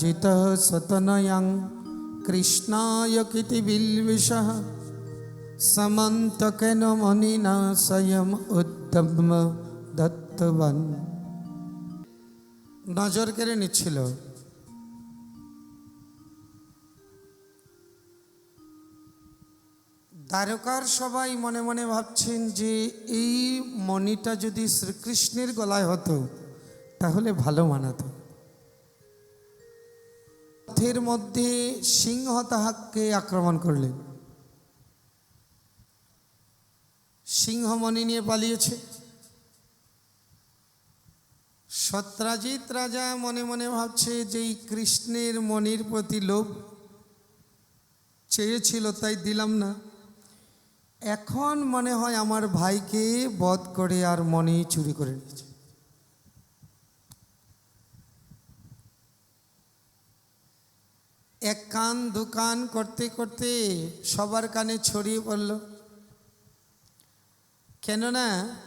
जितः सतनयं कृष्णाय कितिबिल्विषः समन्तकेन मणिना स्वयम् উদ্যম দত্তবান নজর কেড়ে নিচ্ছিল দ্বারকার সবাই মনে মনে ভাবছেন যে এই মণিটা যদি শ্রীকৃষ্ণের গলায় হতো তাহলে ভালো মানাতো পথের মধ্যে সিংহ তাহাকে আক্রমণ করলেন। সিংহ মণি নিয়ে পালিয়েছে। সত্রাজিৎ রাজা মনে মনে ভাবছে যে এই কৃষ্ণের মণির প্রতি লোভ চেয়েছিল, তাই দিলাম না। এখন মনে হয় আমার ভাইকে বধ করে আর মনে চুরি করে নিয়েছে। এক কান দোকান করতে করতে সবার কানে ছড়িয়ে পড়ল। কেননা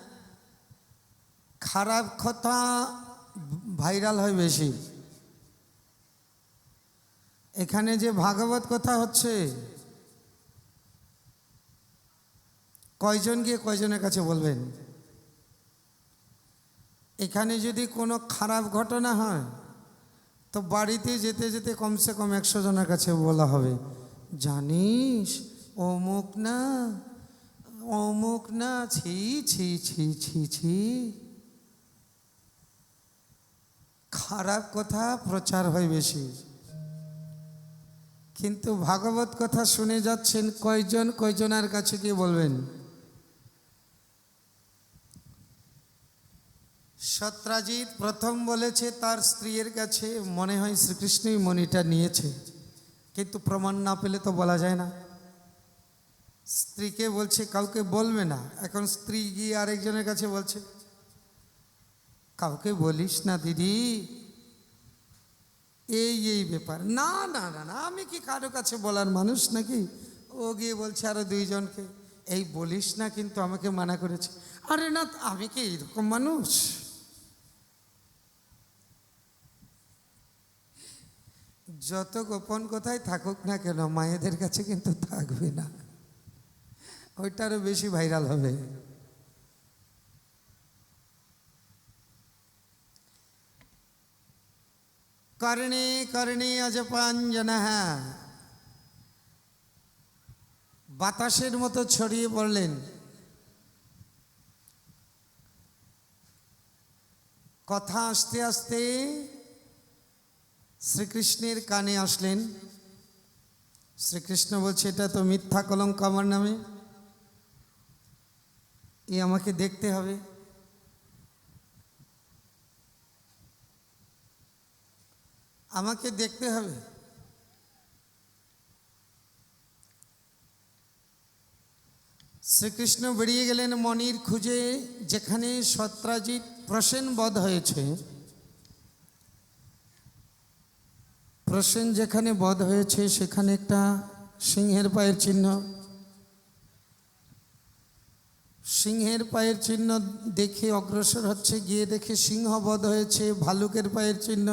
খারাপ কথা ভাইরাল হয় বেশি। এখানে যে ভাগবত কথা হচ্ছে, কয়জন গিয়ে কয়জনের কাছে বলবেন? এখানে যদি কোনো খারাপ ঘটনা হয় তো বাড়িতে যেতে যেতে কমসে কম একশো জনের কাছে বলা হবে, জানিস, অমুক না অমুক না, ছি ছি ছি ছি ছি। খারাপ কথা প্রচার হয় বেশি। কিন্তু ভাগবত কথা শুনে যাচ্ছেন কয়জন, কয়জনের কাছে গিয়ে বলবেন সত্রাজিৎ প্রথম বলেছে, তার স্ত্রীর কাছে মনে হয় শ্রীকৃষ্ণই মণিটা নিয়েছে। কিন্তু প্রমাণ না পেলে তো বলা যায় না। স্ত্রীকে বলছে, কাউকে বলবে না। এখন স্ত্রী গিয়ে আরেকজনের কাছে বলছে, কাউকে বলিস না দিদি। এই এই ব্যাপার। না না না না, আমি কি কারও কাছে বলার মানুষ নাকি? ও গিয়ে বলছে, আরও দুইজনকে। এই বলিস না, কিন্তু আমাকে মানা করেছে। আরে না, আমি কি এরকম মানুষ? যত গোপন কোথায় থাকুক না কেন, মায়েদের কাছে কিন্তু থাকবে না। ওইটারও বেশি ভাইরাল হবে। কর্ণে কর্ণে অজপাঞ্জন। বাতাসের মতো ছড়িয়ে পড়লেন। কথা আস্তে আস্তে শ্রীকৃষ্ণের কানে আসলেন। শ্রীকৃষ্ণ বলছে, এটা তো মিথ্যা কলঙ্ক আমার নামে। এ আমাকে দেখতে হবে। আমাকে দেখতে হবে। শ্রীকৃষ্ণ বেরিয়ে গেলেন মনির খুঁজে, যেখানে সত্রাজিৎ প্রসেন বধ হয়েছে। প্রসেন যেখানে বধ হয়েছে, সেখানে একটা সিংহের পায়ের চিহ্ন। সিংহের পায়ের চিহ্ন দেখে অগ্রসর হচ্ছে, গিয়ে দেখে সিংহ বধ হয়েছে ভাল্লুকের পায়ের চিহ্ন।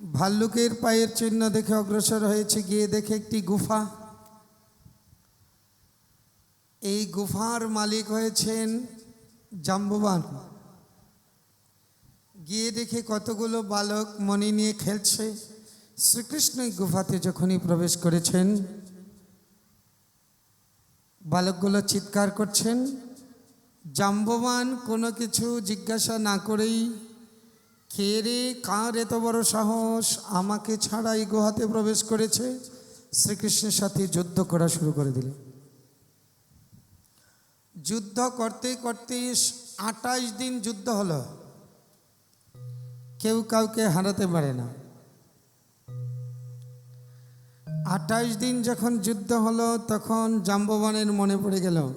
ভাল্লুকের পায়ের চিহ্ন দেখে অগ্রসর হয়েছে, গিয়ে দেখে একটি গুফা। এই গুফার মালিক হয়েছেন জাম্ববান। গিয়ে দেখে কতগুলো বালক মণি নিয়ে খেলছে। শ্রীকৃষ্ণ গুফাতে যখনই প্রবেশ করেছেন, বালকগুলো চিৎকার করছেন। জাম্ববান কোনো কিছু জিজ্ঞাসা না করেই, কে রে, কার এত বড় সাহস? আমাকে ছাড়া এই গুহাতে প্রবেশ করেছে? শ্রীকৃষ্ণের সাথে যুদ্ধ করা শুরু করে দিল যুদ্ধ করতে করতে আটাইশ দিন যুদ্ধ হলো। কেউ কাউকে হারাতে পারে না। আটাইশ দিন যখন যুদ্ধ হলো, তখন জাম্ববানের মনে পড়ে গেল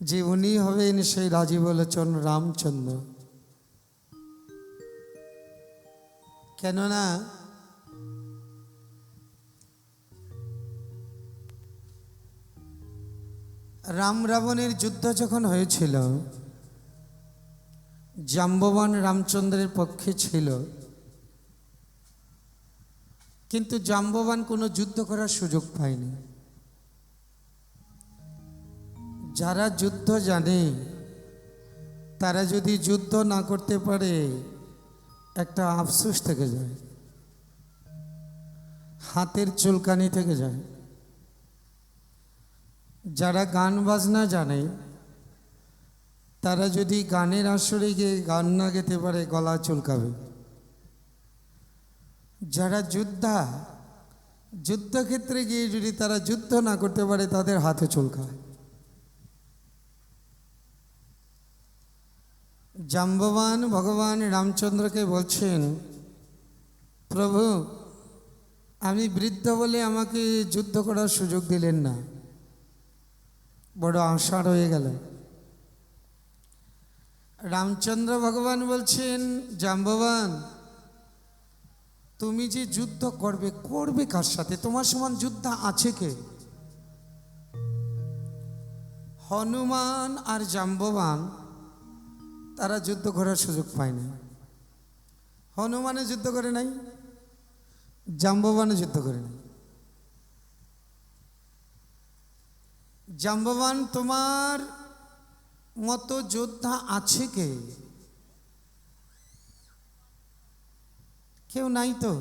যে উনি হবেন সেই রাজীব লোচন রামচন্দ্র। কেননা রাম রাবণের যুদ্ধ যখন হয়েছিল জাম্ববান রামচন্দ্রের পক্ষে ছিল। কিন্তু জাম্ববান কোনো যুদ্ধ করার সুযোগ পায়নি। যারা যুদ্ধ জানে, তারা যদি যুদ্ধ না করতে পারে, একটা আফসোস থেকে যায়। হাতের চুলকানি থেকে যায়। যারা গান বাজনা জানে তারা যদি গানের আসরে গিয়ে গান না গেতে পারে, গলা চুলকাবে। যারা যোদ্ধা, যুদ্ধক্ষেত্রে গিয়ে যদি তারা যুদ্ধ না করতে পারে, তাদের হাতে চুলকায়। জাম্ববান ভগবান রামচন্দ্রকে বলছেন, প্রভু, আমি বৃদ্ধ বলে আমাকে যুদ্ধ করার সুযোগ দিলেন না। বড় আশা রয়ে গেল। রামচন্দ্র ভগবান বলছেন জাম্ববান তুমি যে যুদ্ধ করবে করবে কার সাথে? তোমার সমান যুদ্ধ আছে কে? হনুমান আর জাম্ববান তারা যুদ্ধ করার সুযোগ পায় না হনুমানে যুদ্ধ করে নাই জাম্ববানে যুদ্ধ করে নাই। জাম্ববান তোমার মতো যোদ্ধা আছে কে? কেউ নাই তো?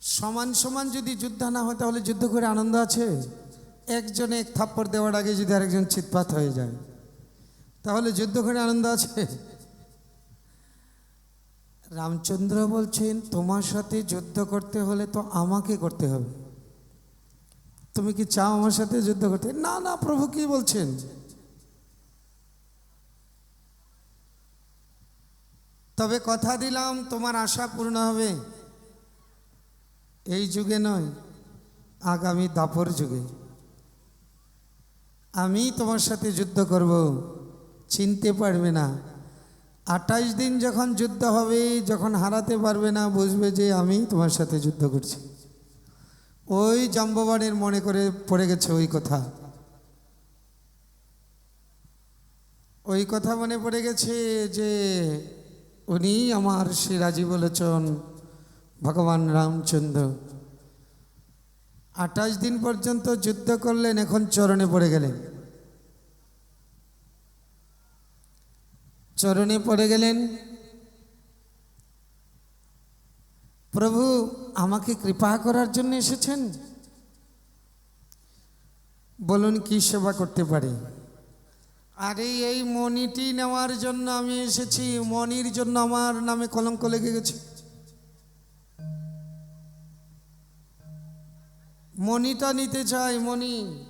সমান সমান যদি যুদ্ধ না হয়, তাহলে যুদ্ধ করে আনন্দ আছে? একজনে এক থাপ্পড় দেওয়ার আগে যদি আরেকজন চিৎপাত হয়ে যায়, তাহলে যুদ্ধ করে আনন্দ আছে? রামচন্দ্র বলছেন, তোমার সাথে যুদ্ধ করতে হলে তো আমাকে করতে হবে। তুমি কি চাও আমার সাথে যুদ্ধ করতে? না না, প্রভু কি বলছেন? তবে কথা দিলাম, তোমার আশা পূর্ণ হবে। এই যুগে নয়, আগামী দাপর যুগে। আমি তোমার সাথে যুদ্ধ করব, চিনতে পারবে না। আঠাইশ দিন যখন যুদ্ধ হবে, যখন হারাতে পারবে না, বুঝবে যে আমি তোমার সাথে যুদ্ধ করছি। ওই জাম্ববানের মনে করে পড়ে গেছে ওই কথা। ওই কথা মনে পড়ে গেছে যে উনি আমার শ্রী রাজীব লোচন ভগবান রামচন্দ্র। আঠাশ দিন পর্যন্ত যুদ্ধ করলেন, এখন চরণে পড়ে গেলেন। চরণে পড়ে গেলেন। প্রভু, আমাকে কৃপা করার জন্য এসেছেন? বলুন কি সেবা করতে পারে? আরে এই মণিটি নেওয়ার জন্য আমি এসেছি। মণির জন্য আমার নামে কলঙ্ক লেগে গেছে। মণিটা নিতে চাই, মণি।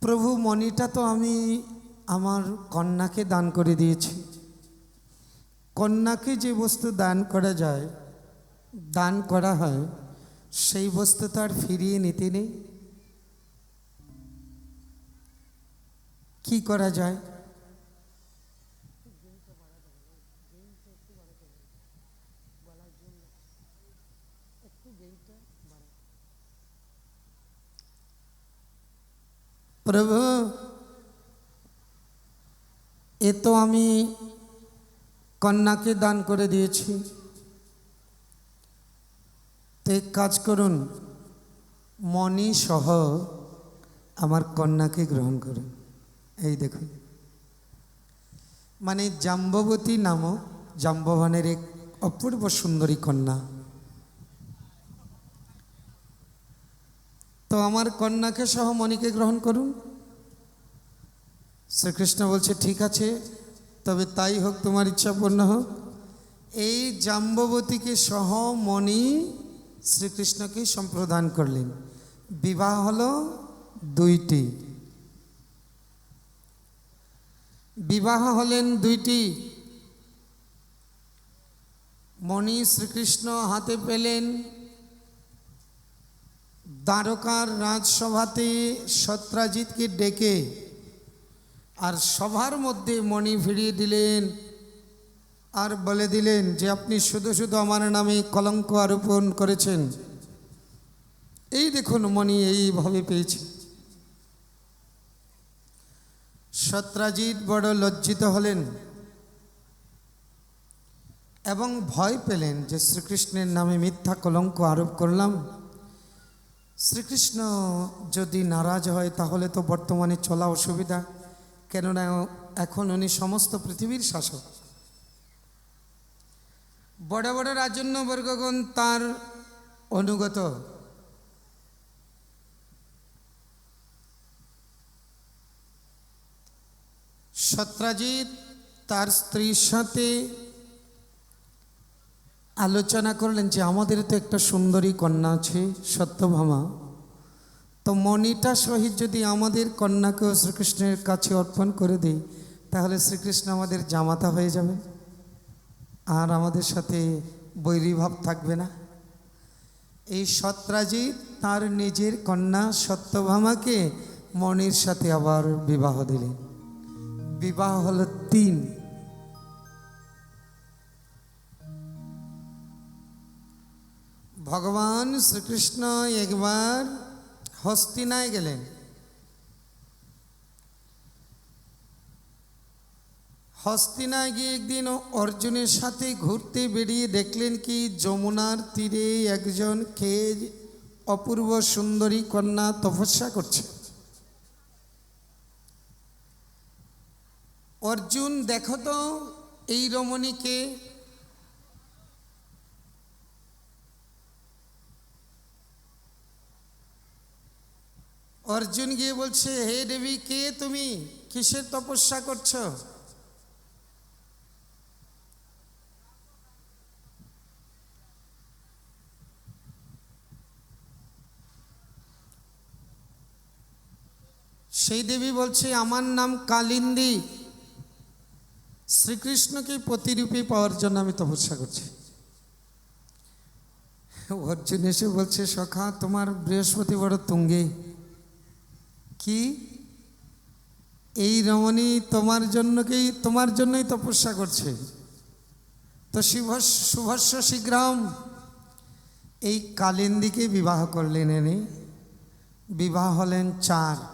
প্রভু, মণিটা তো আমি আমার কন্যাকে দান করে দিয়েছি। কন্যাকে যে বস্তু দান করা যায়, দান করা হয় সেই বস্তু তো আর ফিরিয়ে নিতে নেই। কি করা যায়? প্রভু, এ তো আমি কন্যাকে দান করে দিয়েছি। তো এক কাজ করুন, মণি সহ আমার কন্যাকে গ্রহণ করুন। এই দেখুন। মানে জাম্ববতী নামক জাম্ববানের এক অপূর্ব সুন্দরী কন্যা। তো আমার কন্যাকে সহ মণিকে গ্রহণ করুন। শ্রীকৃষ্ণ বলছে, ঠিক আছে, তবে তাই হোক, তোমার ইচ্ছা পূর্ণ হোক। এই জাম্ববতীকে সহ মণি শ্রীকৃষ্ণকে সম্প্রদান করলেন। বিবাহ হলো দুইটি। বিবাহ হলেন দুইটি। মণি শ্রীকৃষ্ণ হাতে পেলেন। দ্বারকার রাজসভাতে সত্রাজিৎকে ডেকে আর সভার মধ্যে মণি ফিরিয়ে দিলেন। আর বলে দিলেন যে আপনি শুধু শুধু আমার নামে কলঙ্ক আরোপণ করেছেন। এই দেখুন মণি এইভাবে পেয়েছে। সত্রাজিৎ বড় লজ্জিত হলেন এবং ভয় পেলেন যে শ্রীকৃষ্ণের নামে মিথ্যা কলঙ্ক আরোপ করলাম। শ্রীকৃষ্ণ যদি নারাজ হয় তাহলে তো বর্তমানে চলা অসুবিধা। কেননা এখন উনি সমস্ত পৃথিবীর শাসক। বড় বড় রাজন্য বর্গগণ তার অনুগত। সত্রাজিৎ তার স্ত্রীর সাথে আলোচনা করলেন যে আমাদের তো একটা সুন্দরী কন্যা আছে, সত্যভামা। তো মণিটা সহিত যদি আমাদের কন্যাকেও শ্রীকৃষ্ণের কাছে অর্পণ করে দিই, তাহলে শ্রীকৃষ্ণ আমাদের জামাতা হয়ে যাবে আর আমাদের সাথে বৈরীভাব থাকবে না। এই সত্রাজি তার নিজের কন্যা সত্যভামাকে মণির সাথে আবার বিবাহ দিলেন। বিবাহ হলো তিন। ভগবান শ্রীকৃষ্ণ একবার হস্তিনায় গেলেন। হস্তিনায় গিয়ে একদিন অর্জুনের সাথে ঘুরতে বেরিয়ে দেখলেন কি, যমুনার তীরে একজন খেয়ে অপূর্ব সুন্দরী কন্যা তপস্যা করছে। অর্জুন, দেখো তো এই রমণীকে। অর্জুন গিয়ে বলছে, হে দেবী, কে তুমি? কিসের তপস্যা করছ? সেই দেবী বলছে, আমার নাম কালিন্দী। শ্রীকৃষ্ণকে প্রতিরূপে পাওয়ার জন্য আমি তপস্যা করছি। অর্জুন এসে বলছে, সখা, তোমার বৃহস্পতি বড় তুঙ্গে। কি? এই রমণী তোমার জন্যকেই, তোমার জন্যই তপস্যা করছে। তো শুভস, শুভস্য শীঘ্রম। এই কালিন্দিকে বিবাহ করলেন এনে বিবাহ হলেন চার।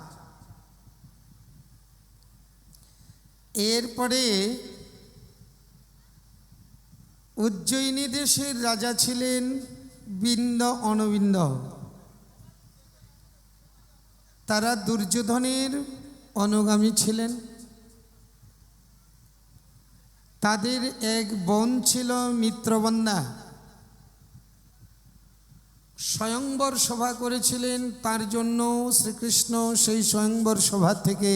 এরপরে উজ্জয়িনী দেশের রাজা ছিলেন বিন্দ অনবিন্দ। তারা দুর্যোধনের অনুগামী ছিলেন। তাদের এক বোন ছিল মিত্রবন্দা। স্বয়ংবর সভা করেছিলেন, তার জন্য শ্রীকৃষ্ণ সেই স্বয়ংবর সভা থেকে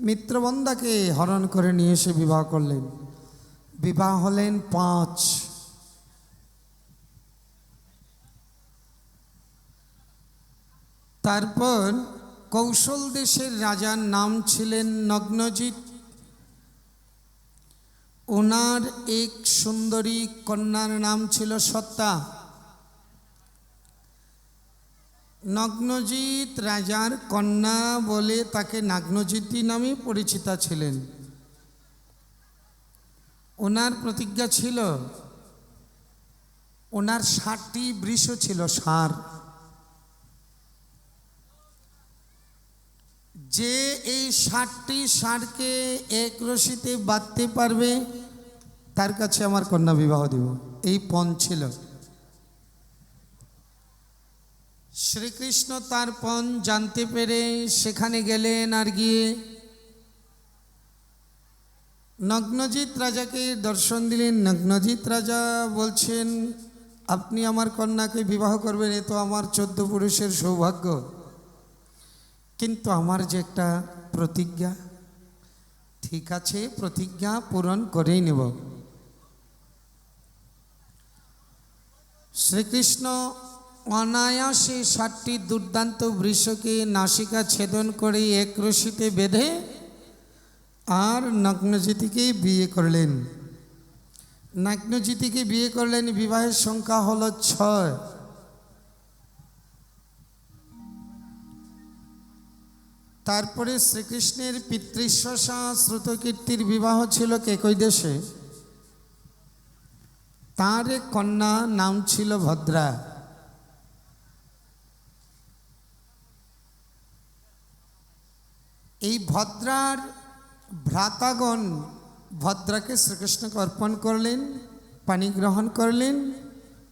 মিত্রবন্দাকে হরণ করে নিয়ে এসে বিবাহ করলেন। বিবাহ হলেন পাঁচ। তারপর কৌশল দেশের রাজার নাম ছিলেন নগ্নজিৎ। ওনার এক সুন্দরী কন্যার নাম ছিল সত্তা। নগ্নজিৎ রাজার কন্যা বলে তাকে নাগ্নজিৎই নামে পরিচিতা ছিলেন। ওনার প্রতিজ্ঞা ছিল, ওনার ষাটটি বৃষ ছিল সার যে এই ষাটটি ষাঁড়কে এক রশিতে বাঁধতে পারবে, তার কাছে আমার কন্যা বিবাহ দিব। এই পণ ছিল। শ্রীকৃষ্ণ তার পণ জানতে পেরে সেখানে গেলেন আর গিয়ে নগ্নজিৎ রাজাকে দর্শন দিলেন। নগ্নজিৎ রাজা বলছেন, আপনি আমার কন্যাকে বিবাহ করবেন, এ তো আমার চোদ্দ পুরুষের সৌভাগ্য। কিন্তু আমার যে একটা প্রতিজ্ঞা, ঠিক আছে, প্রতিজ্ঞা পূরণ করেই নেব। শ্রীকৃষ্ণ অনায়াসে ষাটটি দুর্দান্ত বৃষকে নাসিকা ছেদন করে এক রশিতে বেঁধে আর নগ্নজিতিকে বিয়ে করলেন। নগ্নজিতিকে বিয়ে করলেন, বিবাহের সংখ্যা হল ছয়। তারপরে শ্রীকৃষ্ণের পিতৃশ্বসা শ্রুতকীর্তির বিবাহ ছিল কেকই দেশে তাঁর কন্যা, নাম ছিল ভদ্রা। এই ভদ্রার ভ্রাতাগণ ভদ্রাকে শ্রীকৃষ্ণকে অর্পণ করলেন, পানি গ্রহণ করলেন,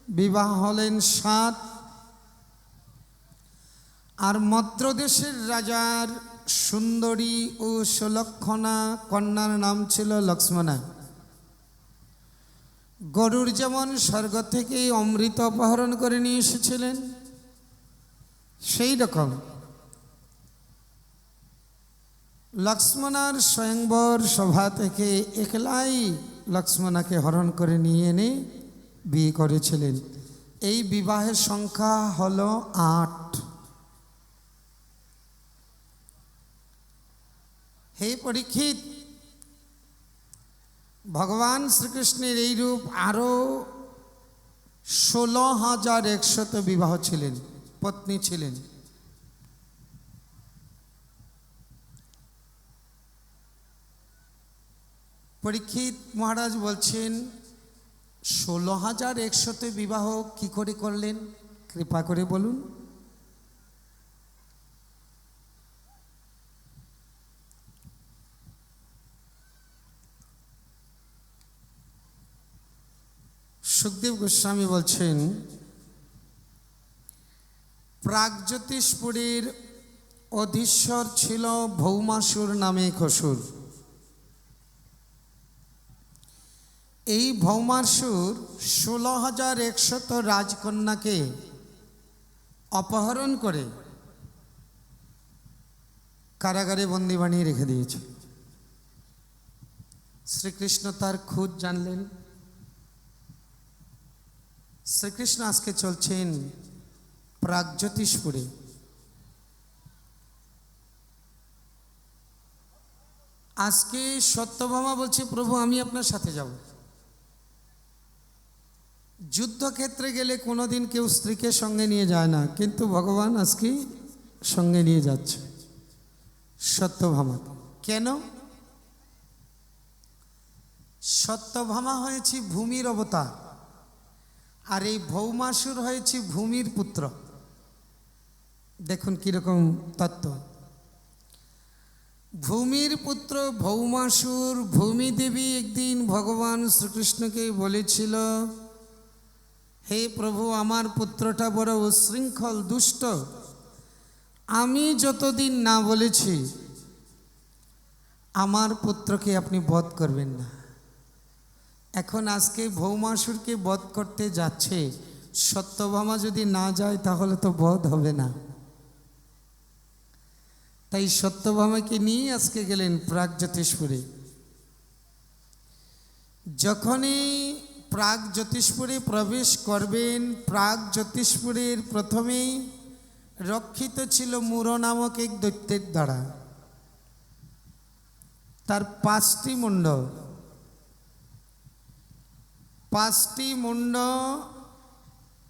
বিবাহ হলেন সাত। আর মদ্রদেশের রাজার সুন্দরী ও সুলক্ষণা কন্যার নাম ছিল লক্ষ্মণা। গরুর যেমন স্বর্গ থেকে অমৃত অপহরণ করে নিয়ে এসেছিলেন, সেই রকম। লক্ষ্মণার স্বয়ংবর সভা থেকে একলাই লক্ষ্মণাকে হরণ করে নিয়ে এনে বিয়ে করেছিলেন। এই বিবাহের সংখ্যা হল আট। হে পরীক্ষিত, ভগবান শ্রীকৃষ্ণের এই রূপ আরও ষোলো হাজার একশত বিবাহ ছিলেন, পত্নী ছিলেন। পরীক্ষিত মহারাজ বলছেন ষোলো হাজার একশোতে বিবাহ কি করে করলেন? কৃপা করে বলুন। সুখদেব গোস্বামী বলছেন, প্রাগজ্যোতিষপুরীর অধীশ্বর ছিল ভৌমাসুর নামে এক এই ভৌমাসুর ষোলো হাজার একশত রাজকন্যাকে অপহরণ করে কারাগারে বন্দি বানিয়ে রেখে দিয়েছে। শ্রীকৃষ্ণ তার খুঁজ জানলেন। শ্রীকৃষ্ণ আজকে চলছেন প্রাগজ্যোতিষপুরে আজকে সত্যভামা বলছে, প্রভু, আমি আপনার সাথে যাব। যুদ্ধক্ষেত্রে গেলে কোনোদিন কেউ স্ত্রীকে সঙ্গে নিয়ে যায় না, কিন্তু ভগবান আজকে সঙ্গে নিয়ে যাচ্ছে। সত্যভামা কেন? সত্যভামা হয়েছি ভূমির অবতার, আর এই ভৌমাসুর হয়েছে ভূমির পুত্র। দেখুন কীরকম তত্ত্ব। ভূমির পুত্র ভৌমাসুর, ভূমি দেবী একদিন ভগবান শ্রীকৃষ্ণকে বলেছিল হে প্রভু, আমার পুত্রটা বড় উশৃঙ্খল, দুষ্ট। আমি যতদিন না বলেছি, আমার পুত্রকে আপনি বধ করবেন না। এখন আজকে ভৌমাসুরকে বধ করতে যাচ্ছে। সত্যভামা যদি না যায়, তাহলে তো বধ হবে না। তাই সত্যভামাকে নিয়ে আজকে গেলেন প্রাগ জ্যোতিষপুরে যখনই প্রাগ জ্যোতিষপুরে প্রবেশ করবেন। প্রাগ জ্যোতিষপুরের প্রথমেই রক্ষিত ছিল মুর নামক এক দৈত্যের দ্বারা। তার পাঁচটি মুন্ড পাঁচটি মুন্ড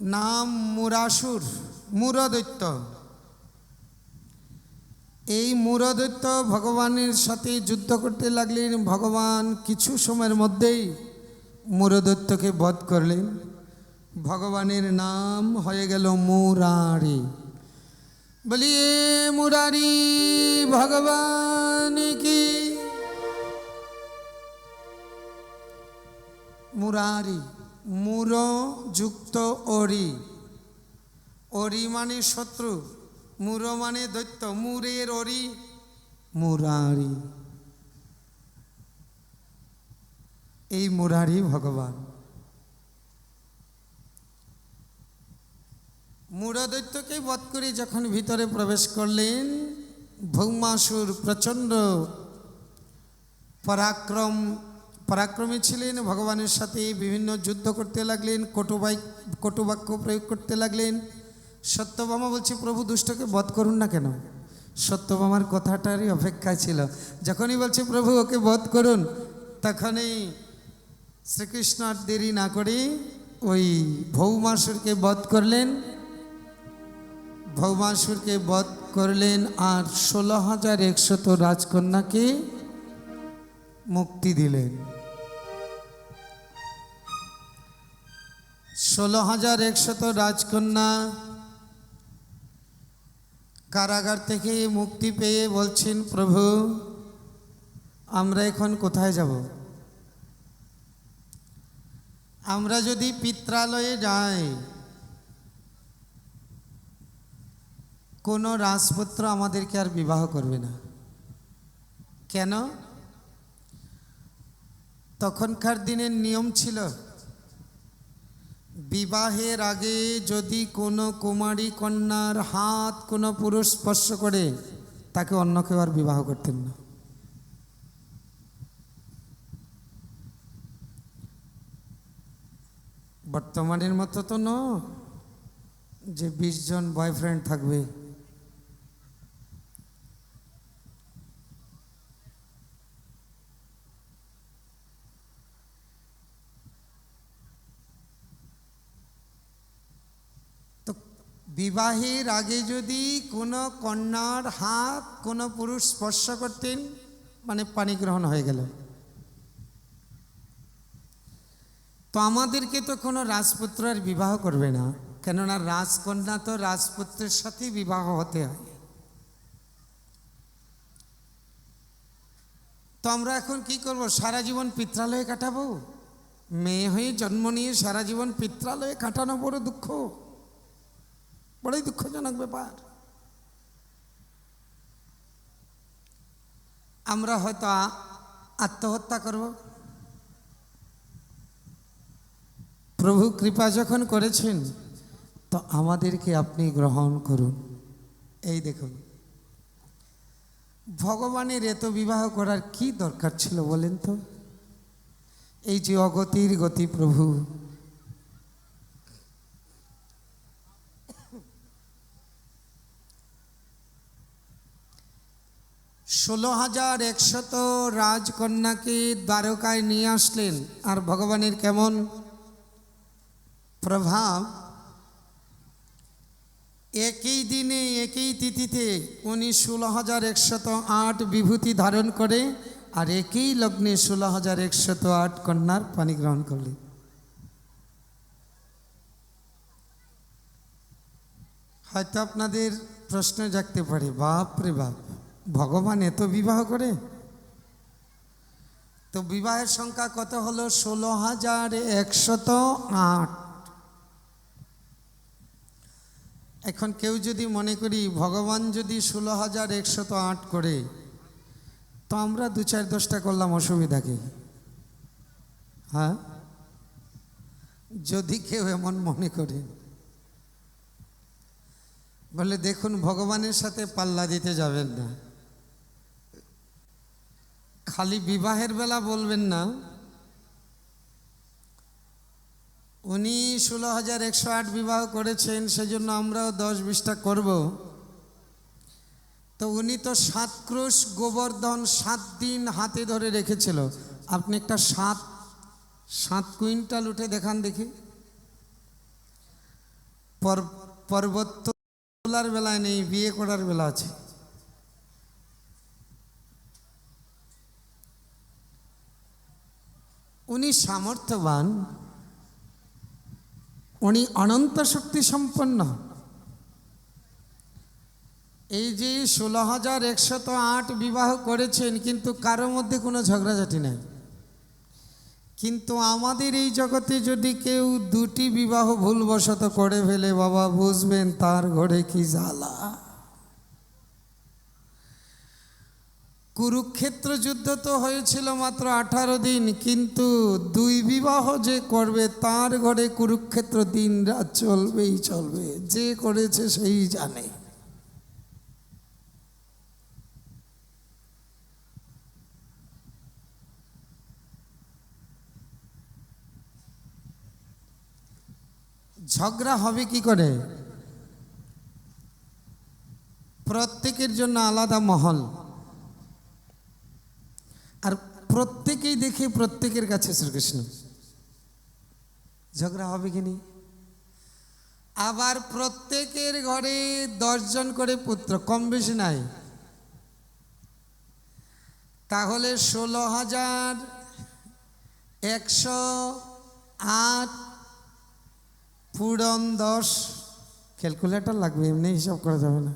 নাম মুরাসুর, মুরদৈত্য। এই মুরদৈত্য ভগবানের সাথে যুদ্ধ করতে লাগলেন। ভগবান কিছু সময়ের মধ্যেই মুরদৈত্যকে বধ করলেন ভগবানের নাম হয়ে গেল মুরারি। বলিয়ে মুরারি, ভগবান কি? মুরারি মুর যুক্ত অরি। অরি মানে শত্রু, মুর মানে দৈত্য, মুরের অরি, মুরারি। এই মুরারি ভগবান। মূঢ়দৈত্যকে বধ করে যখন ভিতরে প্রবেশ করলেন, ভৌমাসুর প্রচণ্ড পরাক্রম, পরাক্রমী ছিলেন, ভগবানের সাথে বিভিন্ন যুদ্ধ করতে লাগলেন, কটুবাই, কটুবাক্য প্রয়োগ করতে লাগলেন। সত্যবামা বলছে, প্রভু দুষ্টকে বধ করুন না কেন? সত্যবামার কথাটারই অপেক্ষায় ছিল। যখনই বলছে, প্রভু, ওকে বধ করুন, তখনই শ্রীকৃষ্ণ আর দেরি না করে ওই ভৌমাসুরকে বধ করলেন। ভৌমাসুরকে বধ করলেন আর ষোলো হাজার একশত রাজকন্যাকে মুক্তি দিলেন। ষোলো হাজার একশত রাজকন্যা কারাগার থেকে মুক্তি পেয়ে বলছেন, প্রভু, আমরা এখন কোথায় যাব? আমরা যদি পিত্রালয়ে যাই, কোনো রাজপুত্র আমাদেরকে আর বিবাহ করবে না। কেন? তখনকার দিনের নিয়ম ছিল, বিবাহের আগে যদি কোনো কুমারী কন্যার হাত কোনো পুরুষ স্পর্শ করে, তাকে অন্য কেউ আর বিবাহ করতেন না। বর্তমানের মতো তো ন, যে বিশ জন বয়ফ্রেন্ড থাকবে। তো বিবাহের আগে যদি কোনো কন্যার হাত কোনো পুরুষ স্পর্শ করতেন মানে পানি গ্রহণ হয়ে গেল। তো আমাদেরকে তো কোনো রাজপুত্র আর বিবাহ করবে না। কেননা রাজকন্যা তো রাজপুত্রের সাথেই বিবাহ হতে হয়। তো আমরা এখন কি করব? সারা জীবন পিত্রালয়ে কাটাবো? মেয়ে হয়ে জন্ম নিয়ে সারা জীবন পিত্রালয়ে কাটানো বড় দুঃখ। বড়ই দুঃখজনক ব্যাপার। আমরা হয়তো আত্মহত্যা করব। প্রভু কৃপা যখন করেছেন, তো আমাদেরকে আপনি গ্রহণ করুন। এই দেখুন, ভগবানের এত বিবাহ করার কি দরকার ছিল বলেন তো? এই যে অগতির গতি প্রভু। ষোলো হাজার একশত রাজকন্যাকে দ্বারকায় নিয়ে আসলেন। আর ভগবানের কেমন প্রভাব একই দিনে, একই তিথিতে উনি ষোলো হাজার একশত আট বিভূতি ধারণ করে আর একই লগ্নে ষোলো হাজার একশত আট কন্যার পানি গ্রহণ করলেন হয়তো আপনাদের প্রশ্ন জাগতে পারে, বাপ রে বাপ, ভগবান এত বিবাহ করে? তো বিবাহের সংখ্যা কত হলো? ষোলো হাজার একশত আট। এখন কেউ যদি মনে করি, ভগবান যদি ষোলো হাজার একশত আট করে, তো আমরা দু চার দশটা করলাম অসুবিধা কি? হ্যাঁ? যদি কেউ এমন মনে করে, বলে দেখুন ভগবানের সাথে পাল্লা দিতে যাবেন না। খালি বিবাহের বেলা বলবেন না উনি ষোলো হাজার একশো আট বিবাহ করেছেন, সেজন্য আমরাও দশ বিশটা করব। তো উনি তো সাত ক্রোশ গোবর্ধন সাত দিন হাতে ধরে রেখেছিল। আপনি একটা সাত সাত কুইন্টাল উঠে দেখান দেখি। পর- পর্বত তোলার বেলায় নেই, বিয়ে করার বেলা আছে। উনি সামর্থ্যবান উনি অনন্ত শক্তি সম্পন্ন। এই যে ষোলো হাজার একশত আট বিবাহ করেছেন, কিন্তু কারোর মধ্যে কোনো ঝগড়াঝাটি নেই। কিন্তু আমাদের এই জগতে যদি কেউ দুটি বিবাহ ভুলবশত করে ফেলে, বাবা, বুঝবেন তার ঘরে কি জ্বালা। কুরুক্ষেত্র যুদ্ধ তো হয়েছিল মাত্র আঠারো দিন, কিন্তু দুই বিবাহ যে করবে তার ঘরে কুরুক্ষেত্র দিন রাত চলবেই চলবে, যে করেছে সেই জানে। ঝগড়া হবে কি করে? প্রত্যেকের জন্য আলাদা মহল। আর প্রত্যেকেই দেখে প্রত্যেকের কাছে শ্রীকৃষ্ণ। ঝগড়া হবে কি নি আবার প্রত্যেকের ঘরে দশজন করে পুত্র, কম বেশি নাই। তাহলে ষোলো হাজার একশো আট পূরণ দশ, ক্যালকুলেটর লাগবে, এমনি হিসাব করা যাবে না।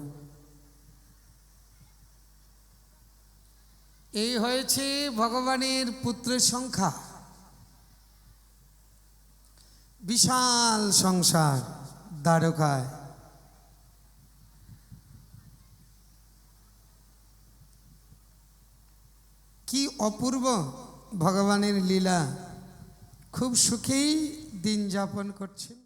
এই হয়েছে ভগবানের পুত্রের সংখ্যা। বিশাল সংসার দ্বারকায়। কি অপূর্ব ভগবানের লীলা। খুব সুখেই দিন যাপন করছেন।